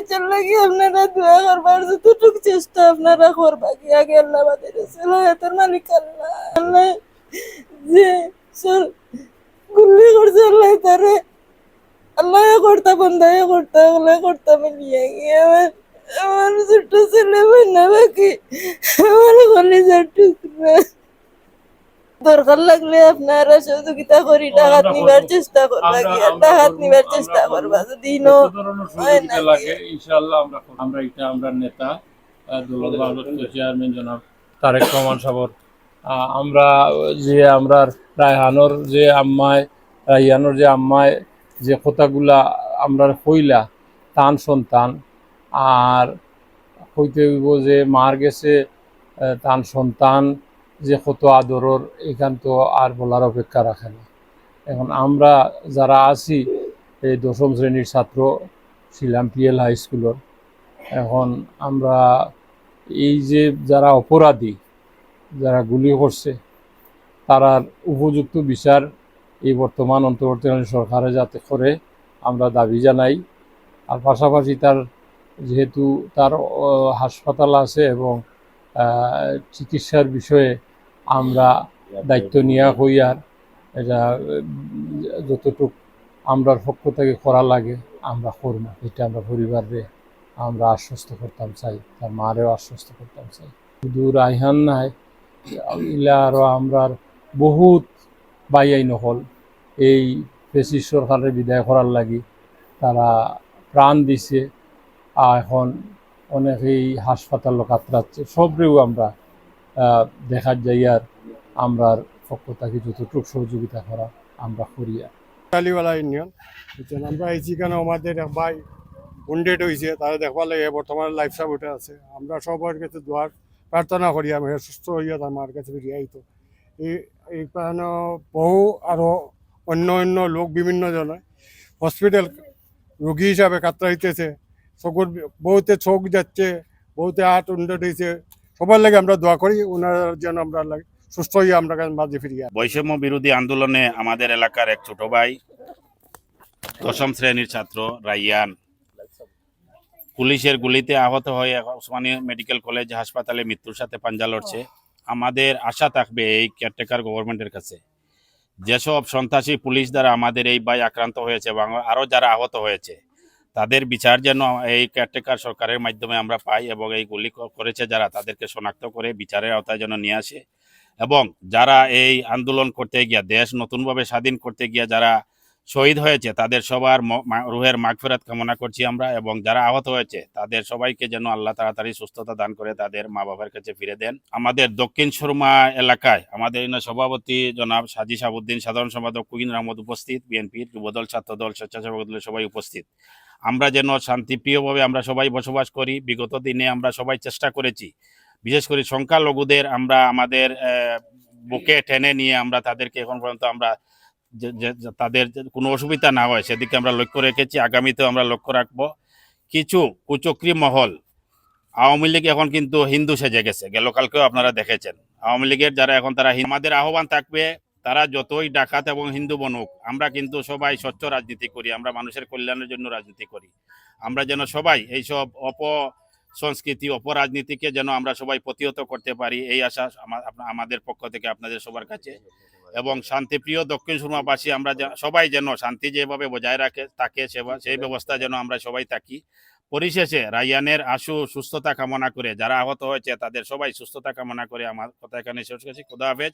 বাচ্চার লাগি আপনারা দোয়া করবার যতটুকু চেষ্টা আপনারা করবা কি আগে আল্লাহ বাদের সালাহাতের মালিক আল্লাহ। আল্লাহ যে সর গুল্লি করছে আল্লাহ তারে। আল্লাহ করতা বন্ধায় করতা, আল্লাহ করতা মিলিয়ে গিয়ে আমার আমার ছোট ছেলে বাকি আমার কলেজের টুকরা। দরকার লাগলে আপনারা সহযোগিতা করি ডাকাত নিবার চেষ্টা করবা ডাকাত করব, নিবার চেষ্টা করব। যদি নো লাগে ইনশাআল্লাহ আমরা আমরা এটা আমরা নেতা দুলাল বাহাদুর চেয়ারম্যান জনাব তারেক রহমান সাবর আমরা যে আমরা রায়হানোর যে আম্মায় রাইহানোর যে আম্মায় যে কথাগুলা আমরা কইলা তান সন্তান আর কইতে হইব যে মার গেছে তান সন্তান যে কত আদরর এখান তো আর বলার অপেক্ষা রাখে না। এখন আমরা যারা আছি, এই দশম শ্রেণির ছাত্র ছিলাম পিএল হাই স্কুলের, এখন আমরা এই যে যারা অপরাধী, যারা গুলি করছে, তারার উপযুক্ত বিচার এই বর্তমান অন্তর্বর্তীকালীন সরকারে যাতে করে, আমরা দাবি জানাই। আর পাশাপাশি তার যেহেতু তার হাসপাতাল আছে এবং চিকিৎসার বিষয়ে আমরা দায়িত্ব নিয়া হই আর এটা, যতটুক আমরার পক্ষ থেকে করা লাগে, আমরা করব এটা আমরা পরিবারে আমরা আশ্বস্ত করতাম চাই, তার মারেও আশ্বস্ত করতাম চাই। শুধু রায়হান নাই, ইলা আরও আমরার বহুত বাইয়াই নহল এই ফেসিস সরকারের বিদায় করার লাগি তারা প্রাণ দিছে এখন অনেকেই হাসপাতাল কাতরাচ্ছে সবরেও আমরা আহ, দেখা যাই আর আমরার পক্ষ থেকে যতটুকু সহযোগিতা করা আমরা করি। আর কালীবালা ইউনিয়ন। আমরা আইছি কেন আমাদের ভাই উন্ডেড হয়েছে তারা দেখবার লাগে বর্তমানে লাইফ সাপোর্টে আছে। আমরা সবার কাছে দোয়ার প্রার্থনা করি আমি সুস্থ হইয়া তার মার কাছে ফিরিয়ে আইতো। এই এই কারণে বহু আরও অন্য অন্য লোক বিভিন্ন জনে হসপিটাল রোগী হিসাবে কাতরাইতেছে। চকুর বহুতে চোখ যাচ্ছে বহুতে হাত উন্ডেড হয়েছে সবার লাগে আমরা দোয়া করি ওনারা যেন আমরা সুস্থ হইয়া আমরা মাঝে ফিরিয়ে। বৈষম্য বিরোধী আন্দোলনে আমাদের এলাকার এক ছোট ভাই, দশম শ্রেণির ছাত্র রাইয়ান। পুলিশের গুলিতে আহত হয়ে ওসমানী মেডিকেল কলেজ হাসপাতালে মৃত্যুর সাথে পাঞ্জা লড়ছে। আমাদের আশা থাকবে এই কেয়ারটেকার গভর্নমেন্টের কাছে। যেসব সন্ত্রাসী পুলিশ দ্বারা আমাদের এই ভাই আক্রান্ত হয়েছে এবং আরও যারা আহত হয়েছে তাদের বিচার যেন এই কেয়ারটেকার সরকারের মাধ্যমে আমরা পাই এবং এই গুলি করেছে যারা, তাদেরকে শনাক্ত করে বিচারের আওতায় যেন নিয়ে আসে। এবং যারা এই আন্দোলন করতে গিয়া, দেশ নতুনভাবে স্বাধীন করতে গিয়া যারা শহীদ হয়েছে, তাদের সবার রুহের মাগফেরাত কামনা করছি আমরা এবং যারা আহত হয়েছে, তাদের সবাইকে যেন আল্লাহ তাড়াতাড়ি সুস্থতা দান করে তাদের মা বাবার কাছে ফিরে দেন। আমাদের দক্ষিণ সুরমা এলাকায় আমাদের সভাপতি জনাব সাজি সাবুদ্দিন, সাধারণ সম্পাদক কুইন রহমদ উপস্থিত, বিএনপির যুবদল, ছাত্রদল, স্বেচ্ছাসেবক দলের সবাই উপস্থিত। আমরা যেন শান্তিপ্রিয়ভাবে আমরা সবাই বসবাস করি, বিগত দিনে আমরা সবাই চেষ্টা করেছি। বিশেষ করে সংখ্যালঘুদের আমরা আমাদের বুকে টেনে নিয়ে আমরা তাদেরকে এখন পর্যন্ত আমরা তাদের কোনো অসুবিধা না হয়, সেদিকে আমরা লক্ষ্য রেখেছি, আগামীতেও আমরা লক্ষ্য রাখব। কিছু কুচক্রি মহল, আওয়ামী লীগ এখন কিন্তু হিন্দু সেজে গেছে গেল কালকেও আপনারা দেখেছেন। আওয়ামী লীগের যারা এখন তারা আমাদের আহ্বান থাকবে, তারা যতই ডাকাত এবং হিন্দু বনুক, আমরা কিন্তু সবাই স্বচ্ছ রাজনীতি করি, আমরা মানুষের কল্যাণের জন্য রাজনীতি করি। আমরা যেন সবাই এইসব অপ সংস্কৃতি অপরাজনীতিকে যেন আমরা সবাই প্রতিহত করতে পারি, এই আশা আমাদের পক্ষ থেকে আপনাদের সবার কাছে। এবং শান্তিপ্রিয় দক্ষিণ সুরমাবাসী, আমরা সবাই যেন শান্তি যেভাবে বজায় রাখে তাকে সেবা- সেই ব্যবস্থা যেন আমরা সবাই থাকি। পরিশেষে রায়ানের আশু সুস্থতা কামনা করে, যারা আহত হয়েছে তাদের সবাই সুস্থতা কামনা করে, আমার কথা এখানে শেষ করছি। খুদা হাফেজ।